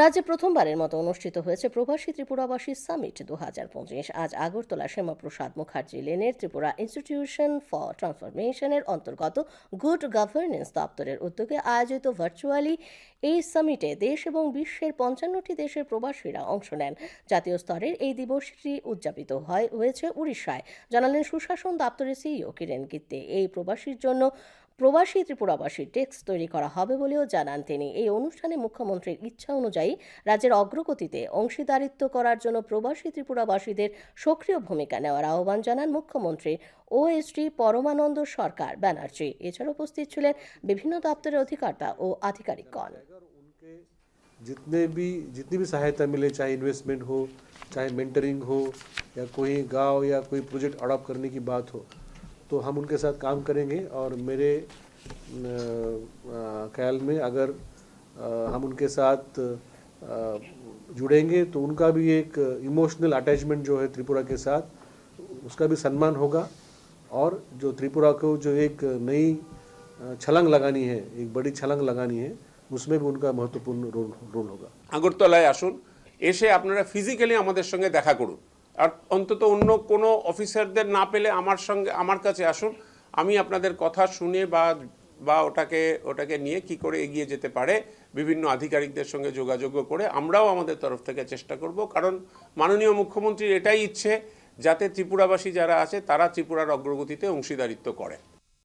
রাজ্যে প্রথমবারের মতো অনুষ্ঠিত হয়েছে প্রবাসী ত্রিপুরাবাসী সামিট দু হাজার পঁচিশ। আজ আগরতলা শ্যামাপ্রসাদ মুখার্জি লেনের ত্রিপুরা ইনস্টিটিউশন ফর ট্রান্সফরমেশনের অন্তর্গত গুড গভর্নেন্স দপ্তরের উদ্যোগে আয়োজিত ভার্চুয়ালি এই সামিটে দেশ এবং বিশ্বের পঞ্চান্নটি দেশের প্রবাসীরা অংশ নেন। জাতীয় স্তরের এই দিবসটি উদযাপিত হয়, হয়েছে উড়িষ্যায়। জানালেন সুশাসন দপ্তরের সিইও কিরেন গিত্তে। এই প্রবাসীর জন্য প্রবাসী ত্রিপুরাবাসী টেক্স তৈরি করা হবে বলেও জানান তিনি এই অনুষ্ঠানে মুখ্যমন্ত্রীর ইচ্ছা অনুযায়ী রাজ্যের অগ্রগতিতে অংশীদারিত্ব করার জন্য প্রবাসী ত্রিপুরাবাসীদের সক্রিয় ভূমিকা নেওয়ার আহ্বান জানান মুখ্যমন্ত্রী ওএসডি পরমানন্দ সরকার ব্যানার্জি এছাড়া উপস্থিত ছিলেন বিভিন্ন দপ্তরের অধিকর্তা ও আধিকারিকগণ उनके जितने भी जितनी भी सहायता मिले चाहे इन्वेस्टमेंट हो चाहे मेंटरिंग हो या कोई गांव या कोई प्रोजेक्ट अडॉप्ट करने की बात हो तो हम उनके साथ काम करेंगे और मेरे अ, अ, ख्याल में अगर अ, हम उनके साथ अ, जुड़ेंगे तो उनका भी एक इमोशनल अटैचमेंट जो है त्रिपुरा के साथ उसका भी सम्मान होगा और जो त्रिपुरा को जो एक नई अ, छलांग लगानी है एक बड़ी छलांग लगानी है उसमें भी उनका महत्वपूर्ण रोल रोल होगा আগরতলায় আসুন এসে আপনারা ফিজিক্যালি আমাদের সঙ্গে দেখা করুন আর অন্তত অন্য কোনো অফিসারদের না পেলে আমার সঙ্গে, আমার কাছে আসুন, আমি আপনাদের কথা শুনে বা বা ওটাকে ওটাকে নিয়ে কি করে এগিয়ে যেতে পারে, বিভিন্ন আধিকারিকদের সঙ্গে যোগাযোগ করে আমরাও আমাদের তরফ থেকে চেষ্টা করব। কারণ মাননীয় মুখ্যমন্ত্রীর এটাই ইচ্ছে, যাতে ত্রিপুরাবাসী যারা আছে, তারা ত্রিপুরার অগ্রগতিতে অংশীদারিত্ব করে।